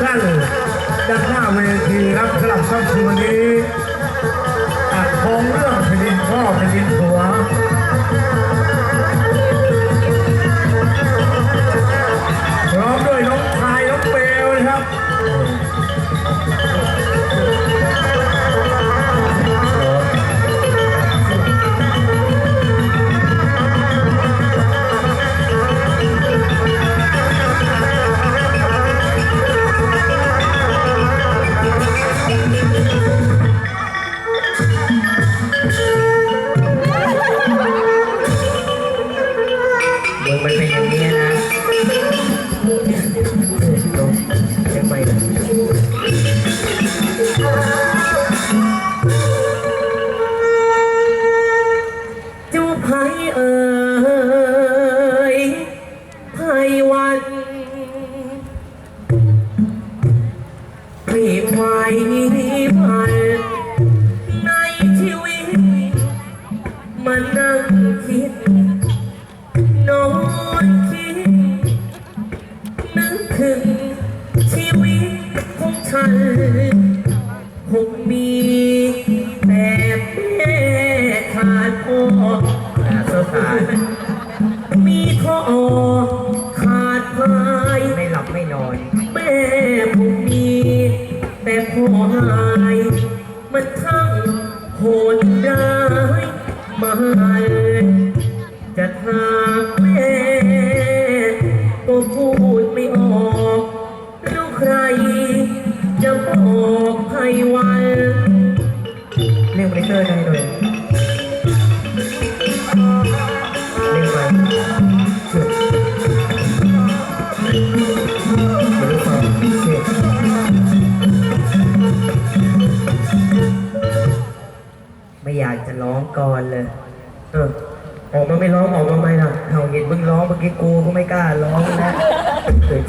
ท่านด้านหน้าเวทีครับสำหรับค่ำคืนวันนี้อัดของเรื่องแผ่นดินพ่อแผ่นดินผัวายไม่หลับไม่นอน แม่ผมมีแต่พ่อหา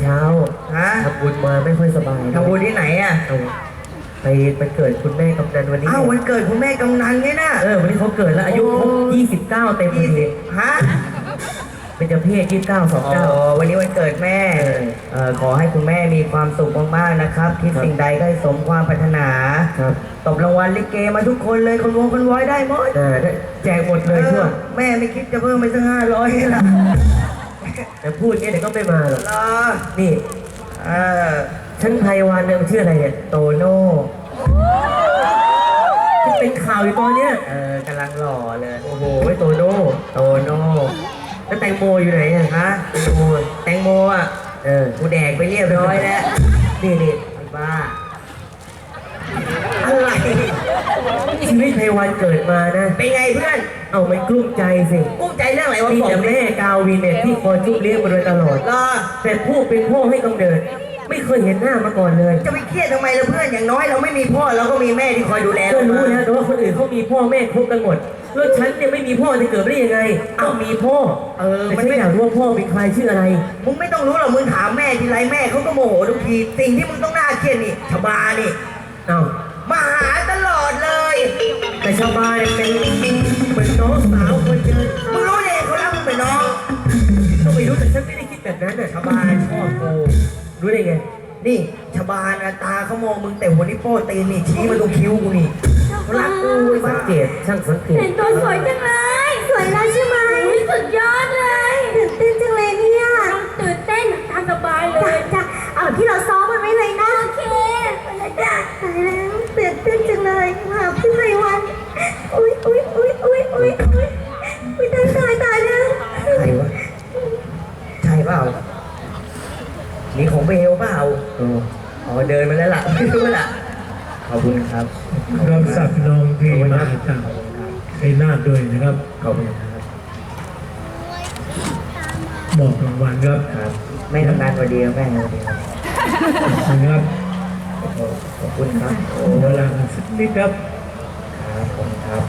ช้าฮะทำบุญมาไม่ค่อยสบายทำบุญที่ไหนอะเอาไปมันเกิดคุณแม่กำนันวันนี้อ้าววันเกิดคุณแม่กำนันเนี่ยนะเออวันนี้เขาเกิดแล้วอายุครบ29 เต็มพอยี่ดีสิบฮะเป็นเจ้าเพศ29อ๋อ29วันนี้วันเกิดแม่เออเอ่อขอให้คุณแม่มีความสุขมากๆนะครับคิดครับสิ่งใดก็ให้สมความปรารถนาครับตบรางวัลลิเกมาทุกคนเลยคนวงคนว้อยได้หมดเออได้แจกหมดเลยทั่วออแม่ไม่คิดจะเพิ่มไปสักห้าร้อยละ แต่พูดเนี้ยเดี๋ยวก็ไม่มาหรอกรอนี่เออฉันไพวันเนี่ยมันชื่ออะไรเนี่ย โตโน่ที่เป็นข่าวอยู่ตอนเนี้ย เออกำลังหล่อเลย โอ้โหโตโน่โตโน่แล้วแตงโมอยู่ไหนอะฮะแตงโมแตงโมอะ เออ กูแดกไปเรียบร้อยแล้ว นี่นี่ไอ้บ้าอะไร ชีวิตไพวันเกิดมานะ เป็นไงเพื่อน เอามันกลุ้มใจสิกุ้งใจเรื่องอะไรวะมีผมแต่แม่กาวินเนี่ยที่คอยจุบเลี้ยงมาโดยตลอด รอแต่ผู้เป็นพ่อให้กำเนิด ไม่เคยเห็นหน้ามาก่อนเลย จะไปเครียดทำไมล่ะเพื่อนอย่างน้อยเราไม่มีพ่อเราก็มีแม่ที่คอยดูแลก็เรารู้แล้วแต่ว่าคนอื่นเขามีพ่อแม่ครบกันหมด แล้วฉันเนี่ยไม่มีพ่อจะเกิดได้ยังไงเอ้ามีพ่อเออแต่มัฉันนไม่ ไม่อยากรู้ว่าพ่อเป็นใครชื่ออะไร มึงไม่ต้องรู้หรอกมึงถามแม่ทีไรแม่เขาก็โมโหทุกที สิ่งที่มึงต้องน่าเครียดนี่ชบานี่ เอ้า แต่ชาวบ้านเนี่ยเป็นเหมือนน้องสาวคนเดินมึงรู้เลยเขารักมึงเป็นน้องก็ไม่รู้แต่ฉันไม่ได้คิดแบบนั้นน่ะชาวบ้านชอบโกรู้ได้ไง นี่ชบานะตาเขามองมึงแต่หัวนิ้วโป้ตีนนี่ชี้มาตรงคิ้วกูนี่เขารักกูไอ้สับ้า งเกตช่างสังเกต เห็นตัวสวยจังเลย สวยแล้วใช่ไหมสุดยอดเลยตื่นเต้นจังเลยเนี่ยตื่นเต้นทำสบายเลยจ้ะเอาที่เราซ้อมมันไว้เลยนะ โอเคไปเลยจ้ะตายแล้ว อุ้ยอุ้ยอุ้ยอุ้ยอุ้ยอุ้ยอุ้ยตายตายตายแล้วใครวะใช่เปล่านี่ของเบลเปล่าโอ้อ๋อเดินมาแล้วล่ะไม่รู้ล่ะขอบคุณครับรับสับน้องที่มาจากไอ้นาดด้วยนะครับขอบคุณครับบอกรางวัลครับครับไม่ทำงานวันเดียวแม่งวันเดียวนะครับโอ้โหขอบคุณครับโอ้ขอเวลากันสักนิดครับ ครับผมครับ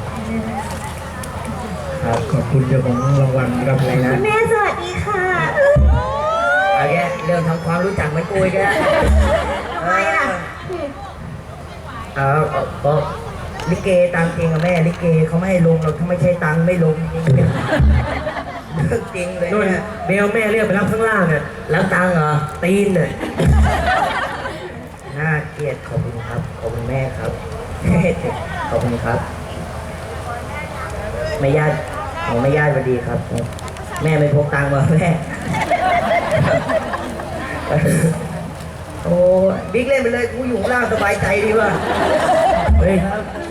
ครับขอบคุณเจ้าของรางวัลครับอะไรนะแม่สวัสดีค่ะเอาแกเรื่องทำความรู้จักไม่กุยแกทำไมล่ะเออก็ลิเกตามจริงอะแม่ลิเกเขาไม่ให้ลงหรอกถ้าไม่ใช่ตังค์ไม่ลงจริงๆเรื่องจริงเลยนู่นเนี่ยเบลแม่เรียกไปรับข้างล่างน่ะแล้วตังค์เหรอตีนน่ะน่าเกลียดขอบคุณครับขอบคุณแม่ครับ ขอบคุณครับแม่ญาติของแม่ญาติสวัสดีครับ แม่ไม่พกตังค์มาแม่ โอ้บิ๊กเล่นไปเลยกูอยู่ข้างล่างสบายใจดีว่ะเฮ้ย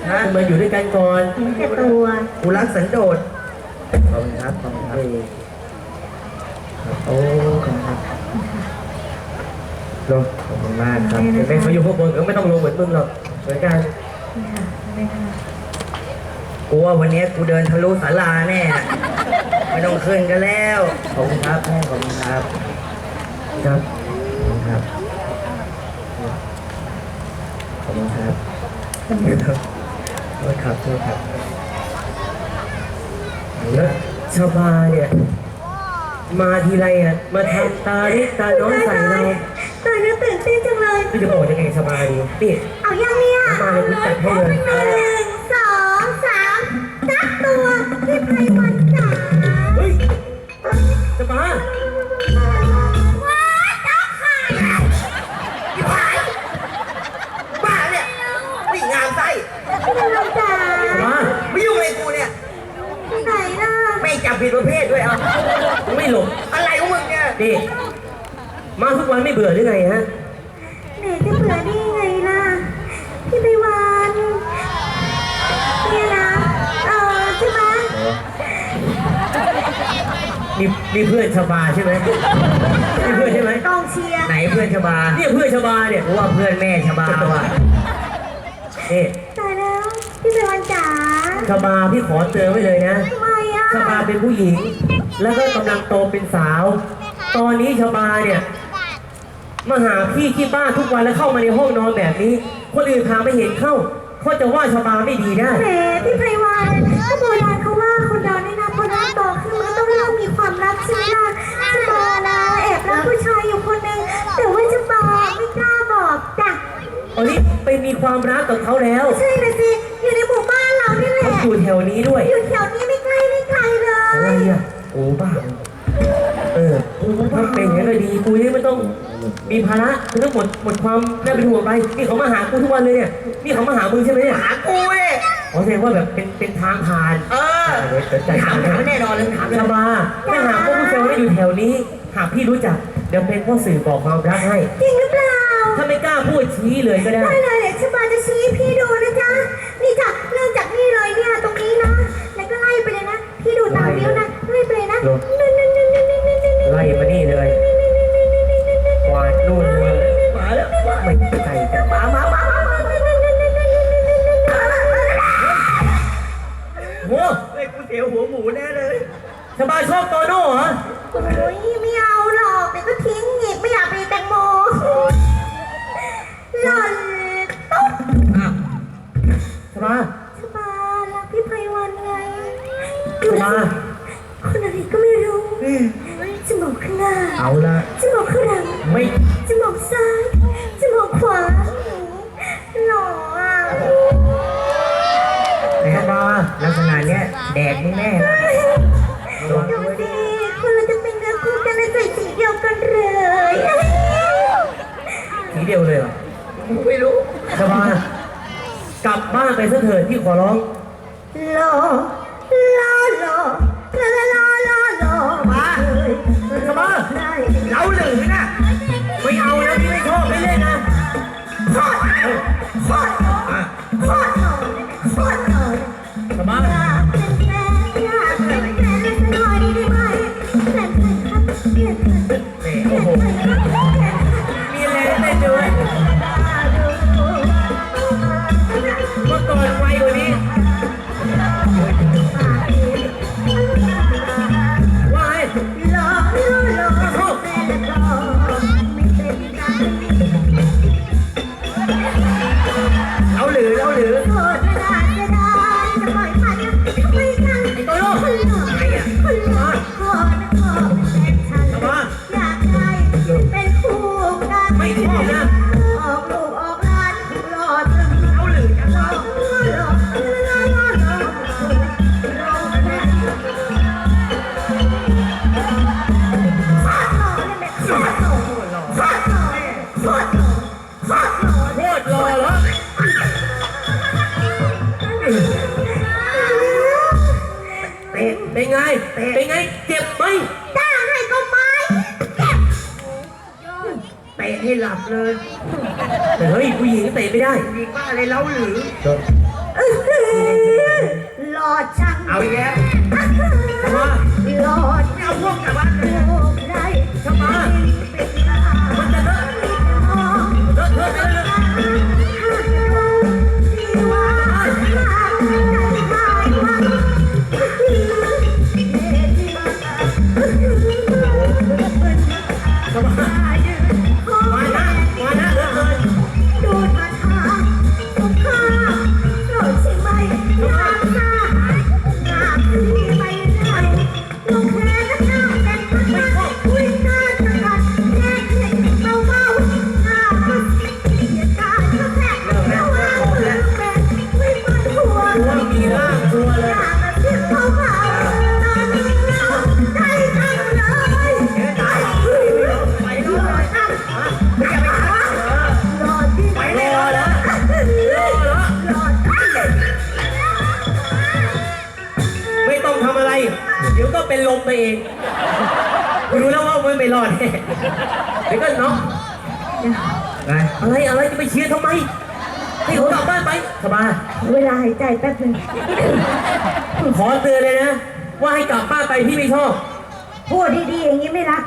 ฮะมาอยู่ด้วยกันก่อนแต่ตัวกูรักสันโดษขอบคุณครับขอบคุณครับครับโอ้ขอบคุณครับลงขอบคุณมากครับเห็นไหมเขาอยู่ข้างบนก็ไม่ต้องลงเหมือนมึงหรอกเหมือนกัน กูว่าวันนี้กูเดินทะลุศาลาแน่ไม่ต้องขึ้นกันแล้วขอบคุณครับแม่ขอบคุณครับครับขอบคุณครับขอบคุณครับขอบคุณครับโทษครับโทษครับแล้วชาวบาเนี่ย มาทีไรอะ มาทำตาเล็กตาน้อยใส่เรา ตื่นจังเลย พี่จะบอกยังไงชาวบายดีนี่เอายังเนี่ยมาเลยพี่จัดให้เลยหนึ่งสองสามจับตัวพี่ไพวันจ๋าเฮ้ยชาวบาว้าจับไข่พี่ผายบ้าเนี่ยนี่งามไส้พี่ไพวันจ๋าชาไม่ยุ่งเลยกูเนี่ยที่ไหนล่ะไม่จับผิดประเภทด้วยอะไม่หลงอะไรของมึงเนี่ยนี่มาทุกวันไม่เบื่อหรือไงฮะ นี่นี่เพื่อนชาวบาใช่ไหมนี่เพื่อนใช่ไหมกองเชียร์ไหนเพื่อนชบาเนี่ยเพื่อนชาวบาเนี่ยกูว่าเพื่อนแม่ชบาว่ะนี่ตายแล้ว พี่ไพวันจ๋าชาวบาพี่ขอเตือนไว้เลยนะทำไมอะชาวบาเป็นผู้หญิง แล้วก็กำลังโตเป็นสาว ตอนนี้ชาวบาเนี่ยมาหาพี่ที่บ้านทุกวันแล้วเข้ามาในห้องนอนแบบนี้ คนอื่นพาไม่เห็นเข้าเขาจะว่าชาวบาไม่ดีได้แหมพี่ไพวันก็โบราณเขาว่าคนเราเนี่ยนะพอเริ่มโตขึ้นมันก็ต้องเริ่ มมีความรักใช่ไหมล่ะชบานะแอบรักผู้ชายอยู่คนหนึ่งแต่ว่าชบาไม่กล้าบอกจ้ะตอนนี้ไปมีความรักกับเขาแล้วใช่นะสิอยู่ในหมู่บ้านเรานี่แหละเขาอยู่แถวนี้ด้วยอยู่แถวนี้ไม่ใกล้ไม่ไกลเลอะไรยอะโอ้บ้าเออถ้าเป็นอย่างนั้นก็ดีกูนี่ไม่ต้องมีภาระคือต้องหมดหมดความน่าเป็นห่วงไปนี่เขามาหากูทุกวันเลยเนี่ยนี่เขามาหามึงใช่ไหมเนี่ยหากูเว้ยอ๋อแสดงว่าแบบเป็นเป็นทางผ่าน เออ เดี๋ยวจัดถามถามแน่นอนเลยถามเลยชาบาถ้าหากว่าผู้ชายได้อยู่แถวนี้ หากพี่รู้จัก เดี๋ยวเป็นพ่อสื่อบอกความรักให้ จริงหรือเปล่าถ้าไม่กล้าพูดชี้เลยก็ได้ ได้เลยเดี๋ยวชบาจะชี้ให้พี่ดูนะจ๊ะ นี่จ้ะเริ่มจากนี่เลยเนี่ยตรงนี้นะ แล้วก็ไล่ไปเลยนะ พี่ดูตามนิ้วนะไล่ไปเลยนะไชาบาชอบโตโน่เหรอโอ้ยไม่เอาหรอกเดี๋ยวก็ทิ้งอีกไม่อยากเป็นแตงโมหล่อนตุ๊บอะชาบาชบารักพี่ไพวันไงชาบาคนอะไรก็ไม่รู้จมูกข้างหน้าเอาละจมูกข้างหลังไม่จมูกซ้ายจมูกขวาหล่ออะชาบาลักษณะเนี้ยแดกมึงแน่นะระ บ้านไปซะเถิดพี่ขอร้องหล่อ เป็นลมไปเองกูรู้แล้วว่ามึงไปรอดแน่เดี๋ก็เนาะอะไรอะไรจะไปเชียร์ทำไมให้ผมกลับบ้านไปสบายเวลาหายใจแป๊บนึงขอเตือนเลยนะ ว่าให้กลับบ้านไปพี่ไม่ชอบพูดดีๆอย่างนี้ไม่รัก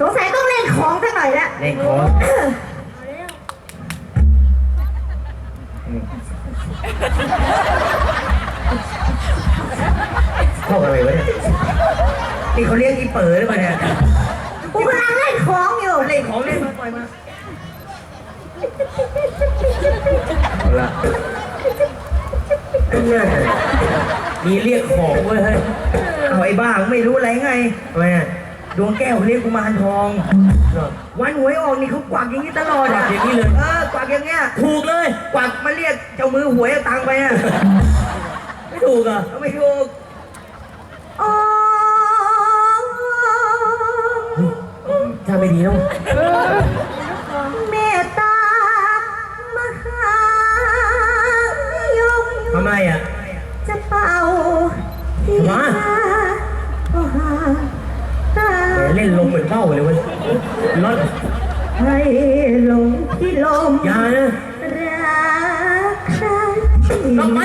สงสัยต้องเล่นของสักหน่อยละเล่นของ พวกอะไรวะเนี่ยนี่เขาเรียกอีเป๋อหรือเปล่าเนี่ยกูกำลังไล่ของอยู่เล่นของเล่นมาปล่อยมาละเรื่อมีเรียกของเว้ยเฮ้ยอาไอ้บ้าไม่รู้อะไรไงทมอะดวงแก้วเรียกกุมารทอง วันหวยออกนี่เขากวักอย่างนี้ตลอดกวักอย่างนี้เลย เออกวักอย่างเงี้ย ถูกเลย กวักมาเรียกเจ้ามือหวยตังค์ไปอะไม่ถูกอะไม่ถูก ไม่ดีแวเมตตามหายงทำไมอะ จะเป่าที่มาตาเล่นลมเหมือนเป้าเลยว้ยรถให้ลงที่ลมอย่านะรักใครทำไป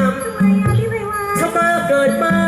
ามทำไมอ่เกิดมา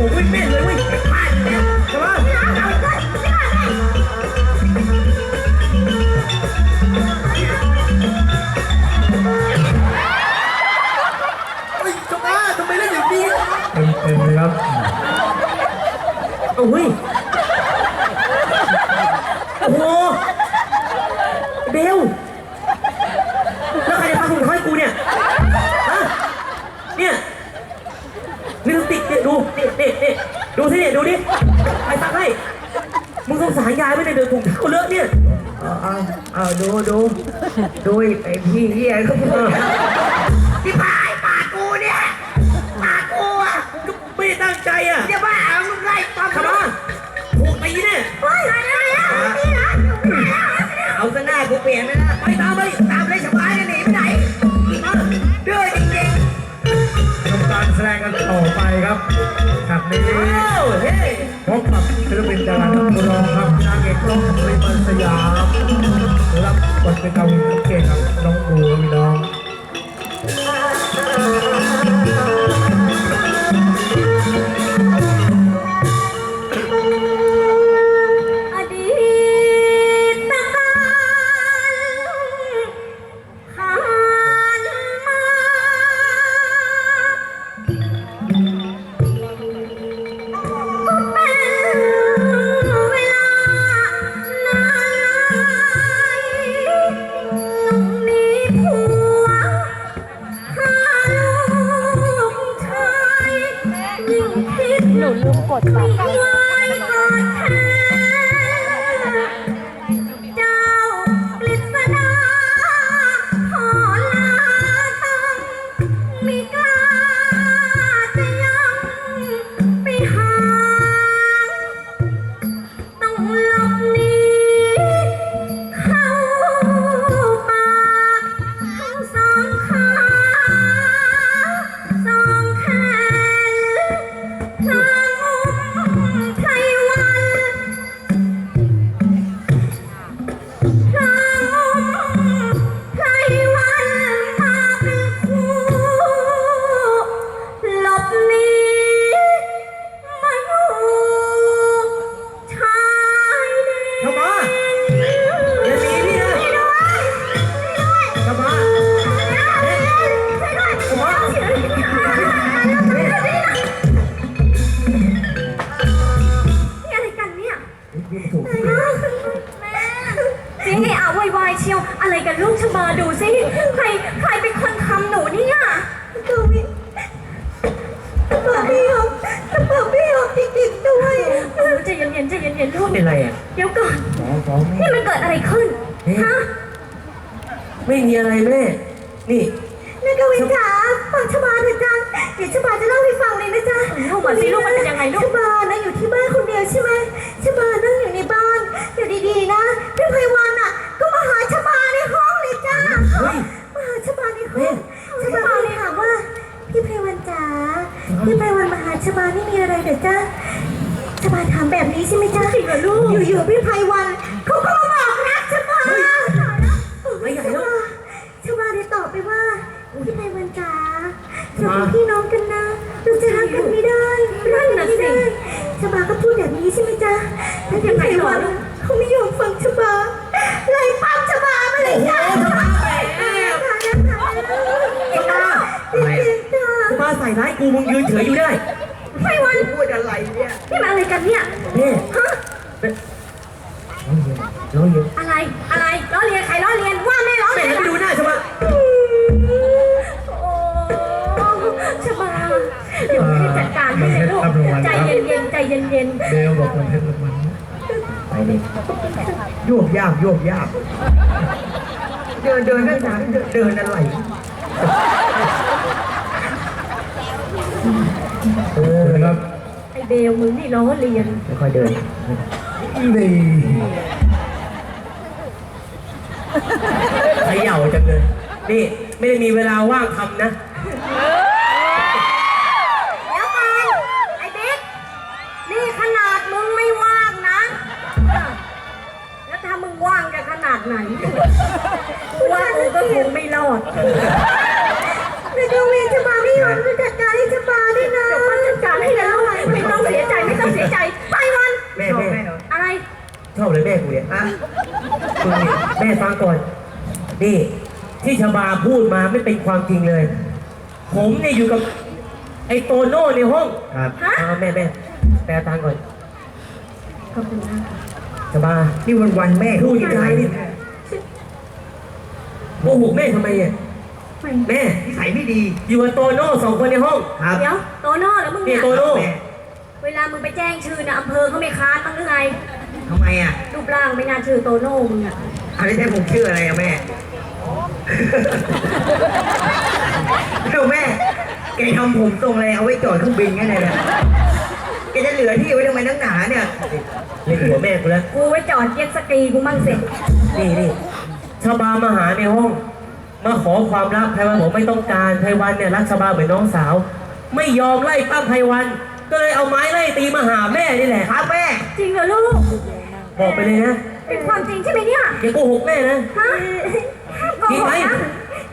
โอ้โดูดูดูไอ้พี่เฮียเขาพูดที่พายปากกูเนี่ยปากกูอะก็ไม่ได้ตั้งใจอะอย่าบ้าเอามึงไล่ปั๊มทำไมถูกตีเนี่ยเฮ้ยอะไรอะนี่นะเอาซะหน้ากูเปลี่ยนไปแล้วไปตามไปตามเลยชาวบ้านจะหนีไปไหนมาเดือดจริงๆทำการแสดงกันต่อไปครับฉากนี้อ้าวเฮ้ย พบกับศิลปินดารานักร้องครับนางเอกร้องของริมันสยามรับบทเป็นดาวินเก่งครับน้องบูพี่น้อง ย็นๆใจเย็นๆลูก เป็นไรอะเดี๋ยวก่อนฟ้องฟ้องนี่มันเกิดอะไรขึ้นฮะไม่มีอะไรแม่ นี่ นักวินจ๋าฟังชบาเถอะจ้าเดี๋ยวชบาจะเล่าให้ฟังเลยนะจ๊ะลูกมาสิลูกมันเป็นยังไงลูก ชบานะอยู่ที่บ้านคนเดียวใช่ไหมชบานั่งอยู่ในบ้าน อยู่ดีๆนะพี่ไพวันอะ ก็มาหาชบาในห้องเลยจ้าเฮ้ยมาหาชบาในห้องชบาเลยถามว่า พี่ไพวันจ๋า พี่ไพวันมาหาชบานี่มีอะไรเดี๋ยวจ้า ชบาถามแบบนี้ใช่ไหมจ้าจริงเหรอรอลูก อยู่ๆพี่ไพวันเขาก็มาบอกรักชบาไม่ใหญ่แล้วชบาได้ตอบไปว่าพี่ไพวันจ๋าเราเป็นพี่น้องกันนะเราจะรักกันไม่ได้รักกันไม่ได้ชบาก็พูดแบบนี้ใช่ไหมจ๊ะแต่พี่ไพวันเขาไม่ยอมฟังชบาไล่ปั๊มชบามาเลยจ้ะชบาชบาชบาใส่ร้ายกูมึงยืนเฉยอยู่ได้ไพ วันพูดอะไรเนี่ยนี่มาอะไรกันเนี่ยแม่ฮะเป็นร้องเยอะอะไรอะไรล้อเลียนใครล้อเลียนว่าแม่ล้อแม่เลียนแล้วไปดูหน้าชบาโอ้ชบาเดี๋ยวให้จัดการให้เลยลูกใจเย็นๆใจเย็นเบลบอกมันเพชรมันไปเลยโยกยากโยกยากเดินเดินนั่งนานเดินเดินอะไร เออ นะครับ ๆไอ เบลมึงนี่ล้อเลียน ค่อยๆเดิน นี่เขย่าจังเลย นี่ ไม่ได้มีเวลาว่างทำนะแล้วไปไอ้บิ๊กนี่ขนาดมึงไม่ว่างนะ แล้วถ้ามึงว่างจะขนาดไหนว่ากูก็คงไม่รอดในดวงเวียนชบาไม่ยอมจัดการให้ชบาด้วยนะเดี๋ยวมันจัดการให้แล้วไง เสียใจไม่ต้องเสียใจ ไปวัน แม่ชอบแม่แม่เหรออะไร ชอบเลยแม่กูเนี่ยอะมึงเนี่ยแม่ฟังก่อน นี่ที่ชบาพูดมาไม่เป็นความจริงเลย ผมเนี่ยอยู่กับ ไอ้โตโน่ในห้องครับฮะ เอาแม่แม่แปลตังค์ก่อนขอบคุณมากชบานี่วันวันๆแม่พูดยังไงนี่โกหกแม่ทำไมเนี่ยแม่นิสัยไม่ดีอยู่กับโตโน่สองคนในห้อง ครับ เดี๋ยวโตโน่แล้วมึงนี่เนี่ยโตโน่แม่ เวลามึงไปแจ้งชื่อนะอำเภอเขาไม่ค้านบ้างหรือไงทำไมอะรูปร่างไม่น่าชื่อโตโน่มึงอะอะไรใช่ผมชื่ออะไรอะแม่ เดี๋ยวแม่ แกทำผมทรงอะไรเอาไว้จอดเครื่องบินไงเนี่ยนะแกจะเหลือที่ไว้ทำไมนักหนาเนี่ยเล่นหัวแม่กูแล้ว กูไว้จอดเย็ดสกีกูมั่งเสร็จนี่นี่ชบามาหาในห้อง มาขอความรักไพวันบอกไม่ต้องการไพวันเนี่ยรักชบาเหมือนน้องสาว ไม่ยอมไล่ปั้มไพวัน ก็เลยเอาไม้ไล่ตีมาหาแม่นี่แหละครับแม่ จริงเหรอลูก บอกไปเลยนะ เป็นความจริงใช่ไหมเนี่ย อย่าโกหกแม่นะ ฮะจริงไหม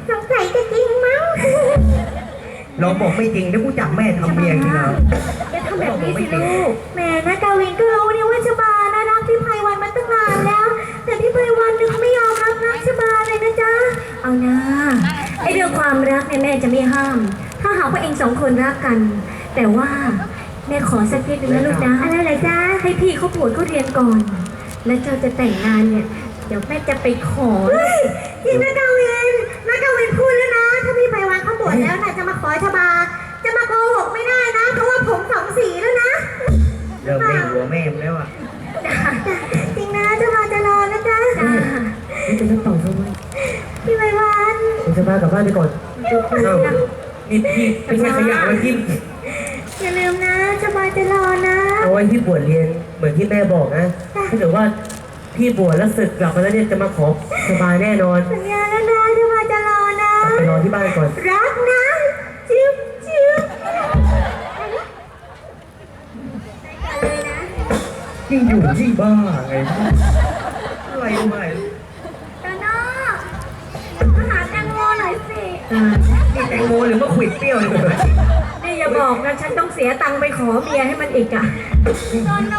สงสัยจะจริงมั้งลองบอกไม่จริงเดี๋ยวกูจับแม่ทำเมียจริงเหรออย่าทำแบบนี้สิลูกแหม่นะกาวินก็รู้นี่ว่าชบานะรักพี่ไพวันมาตั้งนานแล้ว แต่พี่ไพวันนึกไม่ยอมรับรักชบาเลยนะจ๊ะ เอานะไอเรื่องความรักเนี่ยแม่จะไม่ห้าม ถ้าหากว่าเองสองคนรักกัน แต่ว่า แม่ขอสักนิดนึงนะลูกนะอะไรเลยจ้าให้พี่เขาปวดเขาเรียนก่อน แล้วเจ้าจะแต่งงานเนี่ย เดี๋ยวแม่จะไปขอจริงนะกาวินนะกาวินพูดแล้วนะ ถ้าพี่ไพวันเขาบวชแล้วน่ะจะมาขอชบา จะมาโกหกไม่ได้นะ เพราะว่าผมสองสีแล้วนะ เริ่มเล่นหัวแม่มึงแล้วอะจริงนะจะมาจะรอนะจ๊ะนี่เป็นต้องต่อสู้ไหมพี่ไพวันคุณชบากลับบ้านไปก่อนเอ้านี่พี่ไม่ใช่ขยะไว้ที่อย่าลืมนะ จะมาจะรอนะเอาไว้ที่บวชเรียนเหมือนที่แม่บอกนะ ถ้าเกิดว่าพี่บวชแล้วศึกกลับมาแล้วเนี่ยจะมาขอชบาแน่นอน สัญญาแล้วนะจะมาจะรอนะกลับไปรอที่บ้านก่อน รักนะจิ๊บจิ๊บยิ่งอยู่ยิ่งบ้าไงอะไรรู้ไหมตาโน่มาหาแตงโมหน่อยสินี่แตงโมหรือมะขวิดเปรี้ยวเลยผมนี่ อย่าบอกนะ ฉันต้องเสียตังค์ไปขอเมียให้มันอีกอะโตโน